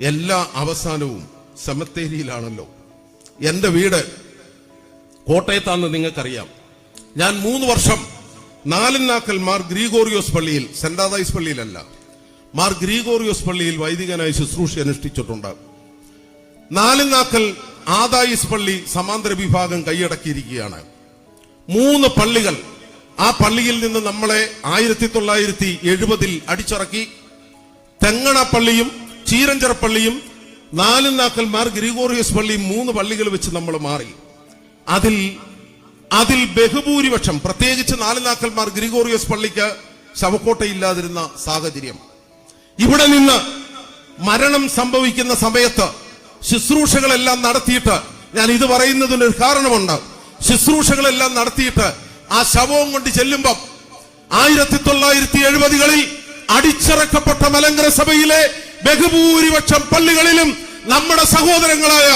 എല്ലാ അവസാനവും സെമത്തേരിയിലാണല്ലോ. എന്റെ വീട് കോട്ടയത്താണെന്ന് നിങ്ങൾക്കറിയാം. ഞാൻ മൂന്ന് വർഷം നാലിനാക്കൽ മാർ ഗ്രീഗോറിയോസ് പള്ളിയിൽ സെന്റ് പള്ളിയിലല്ല മാർ ഗ്രീഗോറിയോസ് പള്ളിയിൽ വൈദികനായി ശുശ്രൂഷ അനുഷ്ഠിച്ചിട്ടുണ്ട്. നാലിനാക്കൽ ആദായിസ് പള്ളി സമാന്തര വിഭാഗം കൈയടക്കിയിരിക്കുകയാണ്. മൂന്ന് പള്ളികൾ ആ പള്ളിയിൽ നിന്ന് നമ്മളെ ആയിരത്തി തൊള്ളായിരത്തി എഴുപതിൽ അടിച്ചിറക്കി തെങ്ങണ പള്ളിയും ചീരഞ്ചിറ പള്ളിയും നാലുനാക്കൽ മാർ ഗ്രിഗോറിയസ് പള്ളി മൂന്ന് പള്ളികൾ വെച്ച് നമ്മൾ മാറി. അതിൽ അതിൽ ബഹുഭൂരിപക്ഷം പ്രത്യേകിച്ച് നാലുനാക്കൽ മാർ ഗ്രിഗോറിയസ് പള്ളിക്ക് ശവക്കോട്ടയില്ലാതിരുന്ന സാഹചര്യം. ഇവിടെ നിന്ന് മരണം സംഭവിക്കുന്ന സമയത്ത് ശുശ്രൂഷകളെല്ലാം നടത്തിയിട്ട് ഞാൻ ഇത് പറയുന്നതിന് ഒരു കാരണമുണ്ട്. ശുശ്രൂഷകളെല്ലാം നടത്തിയിട്ട് ആ ശവവും കൊണ്ട് ചെല്ലുമ്പം ആയിരത്തി തൊള്ളായിരത്തി എഴുപതുകളിൽ അടിച്ചിറക്കപ്പെട്ട മലങ്കര സഭയിലെ ബഹുഭൂരിപക്ഷം പള്ളികളിലും നമ്മുടെ സഹോദരങ്ങളായ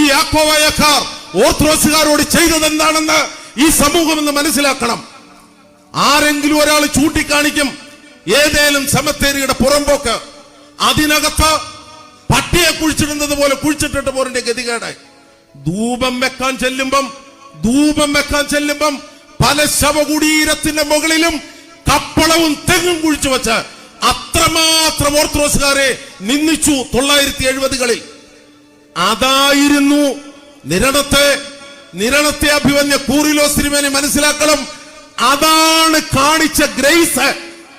ഈ ആക്കോവായക്കാർ ഓർത്തഡോക്സുകാരോട് ചെയ്തത് എന്താണെന്ന് ഈ സമൂഹം എന്ന് മനസ്സിലാക്കണം. ആരെങ്കിലും ഒരാൾ ചൂണ്ടിക്കാണിക്കും ഏതേലും സെമത്തേരിയുടെ പുറമ്പോക്ക് അതിനകത്ത് പട്ടിയെ കുഴിച്ചിടുന്നത് പോലെ കുഴിച്ചിട്ടിട്ട് പോരന്റെ ഗതികേടായി. ധൂപം വെക്കാൻ ചെല്ലുമ്പം ധൂപം വെക്കാൻ ചെല്ലുമ്പം പല ശവകുടീരത്തിന്റെ മുകളിലും കപ്പളവും തെങ്ങും കുഴിച്ചു വെച്ച് അത്രമാത്രം ഓർത്തഡോക്സുകാരെ നിന്ദിച്ചു തൊള്ളായിരത്തി എഴുപതുകളിൽ. അതായിരുന്നു നിരണത്തെ നിരണത്തെ അഭിമന്യ കൂറിലോ സിനിമനെ മനസ്സിലാക്കണം അതാണ് കാണിച്ച ഗ്രേസ്.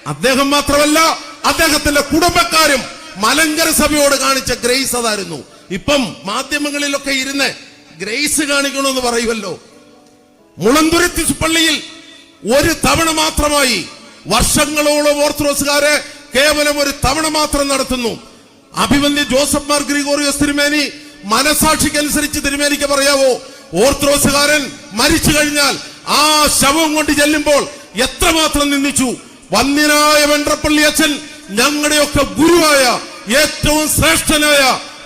അദ്ദേഹം മാത്രമല്ല അദ്ദേഹത്തിന്റെ കുടുംബക്കാരും മലങ്കര സഭയോട് കാണിച്ച ഗ്രേസ് അതായിരുന്നു. ഇപ്പം മാധ്യമങ്ങളിലൊക്കെ ഇരുന്ന് ഗ്രേസ് കാണിക്കണമെന്ന് പറയുമല്ലോ. മുളന്തുരുത്തി പള്ളിയിൽ ഒരു തവണ മാത്രമായി വർഷങ്ങളോളം ഓർത്തഡോക്സുകാര് കേവലം ഒരു തവണ മാത്രം നടത്തുന്നു. അഭിമന്യ ജോസഫ് മാർ ഗ്രിഗോറിയോസ് തിരുമേനി മനസാക്ഷിക്കനുസരിച്ച് തിരുമേനിക്ക് പറയാവോ ഓർത്തഡോക്സുകാരൻ മരിച്ചു കഴിഞ്ഞാൽ ആ ശവം കൊണ്ട് ചെല്ലുമ്പോൾ എത്രമാത്രം നിന്ദിച്ചു. വന്യനായ വെണ്ടപ്പള്ളി അച്ഛൻ ഞങ്ങളുടെയൊക്കെ ഗുരുവായ ഏറ്റവും ശ്രേഷ്ഠനായ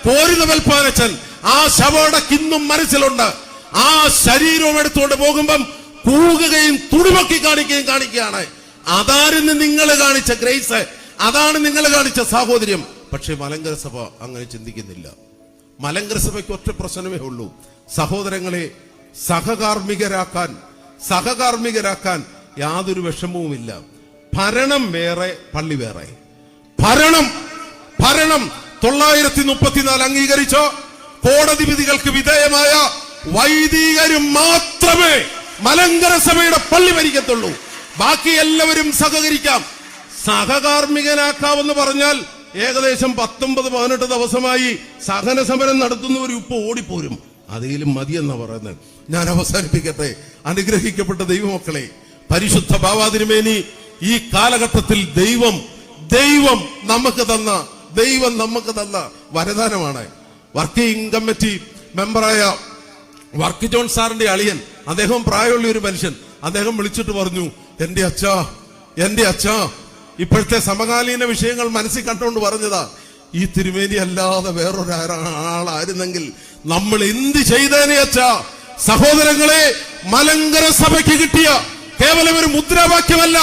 പോരിത വെൽപ്പാനച്ഛൻ ആ ശവോടക്ക് ഇന്നും മനസ്സിലുണ്ട്. ആ ശരീരവും എടുത്തുകൊണ്ട് പോകുമ്പം കൂകുകയും തുടുമക്കി കാണിക്കുകയും കാണിക്കുകയാണ്. അതായിരുന്നു നിങ്ങൾ കാണിച്ച ഗ്രേസ്? അതാണ് നിങ്ങൾ കാണിച്ച സാഹോദര്യം. പക്ഷേ മലങ്കര സഭ അങ്ങനെ ചിന്തിക്കുന്നില്ല. മലങ്കര സഭയ്ക്ക് ഒറ്റ പ്രശ്നമേ ഉള്ളൂ. സഹോദരങ്ങളെ സഹകാർമ്മികരാക്കാൻ സഹകാർമ്മികരാക്കാൻ യാതൊരു വിഷമവുമില്ല. ഭരണം വേറെ പള്ളി വേറെ. ഭരണം ഭരണം തൊള്ളായിരത്തി മുപ്പത്തിനാല് അംഗീകരിച്ച? കോടതി വിധികൾക്ക് വിധേയമായ വൈദികരും മാത്രമേ മലങ്കര സഭയുടെ പള്ളി ഭരിക്കത്തുള്ളൂ. ബാക്കി എല്ലാവരും സഹകരിക്കാം. സഹകാർമ്മികനാക്കാമെന്ന് പറഞ്ഞാൽ ഏകദേശം പത്തൊമ്പത് പതിനെട്ട് ദിവസമായി സഹന സമരം നടത്തുന്നവർ ഇപ്പൊ ഓടിപ്പോരും. അതിലും മതിയെന്ന പറയുന്നത്. ഞാൻ അവസാനിപ്പിക്കട്ടെ. അനുഗ്രഹിക്കപ്പെട്ട ദൈവമക്കളെ പരിശുദ്ധ ഭാവാതിരുമേനി ഈ കാലഘട്ടത്തിൽ ദൈവം ദൈവം നമുക്ക് തന്ന ദൈവം നമുക്ക് തന്ന വരദാനമാണ്. വർക്കിംഗ് കമ്മിറ്റി മെമ്പറായ വർക്ക് ജോൺ സാറിന്റെ അളിയൻ. അദ്ദേഹം പ്രായമുള്ള ഒരു മനുഷ്യൻ. അദ്ദേഹം വിളിച്ചിട്ട് പറഞ്ഞു എന്റെ അച്ഛാ എന്റെ അച്ഛാ. ഇപ്പോഴത്തെ സമകാലീന വിഷയങ്ങൾ മനസ്സിൽ കണ്ടുകൊണ്ട് പറഞ്ഞതാ ഈ തിരുമേനി അല്ലാതെ വേറൊരു ആളായിരുന്നെങ്കിൽ നമ്മൾ എന്ത് ചെയ്തേനെ അച്ഛാ? സഹോദരങ്ങളെ മലങ്കര സഭയ്ക്ക് കിട്ടിയ കേവലം ഒരു മുദ്രാവാക്യമല്ല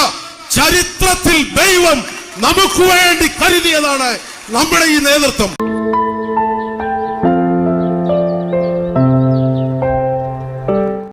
ചരിത്രത്തിൽ ദൈവം നമുക്ക് വേണ്ടി കരുതിയതാണ് നമ്മുടെ ഈ നേതൃത്വം.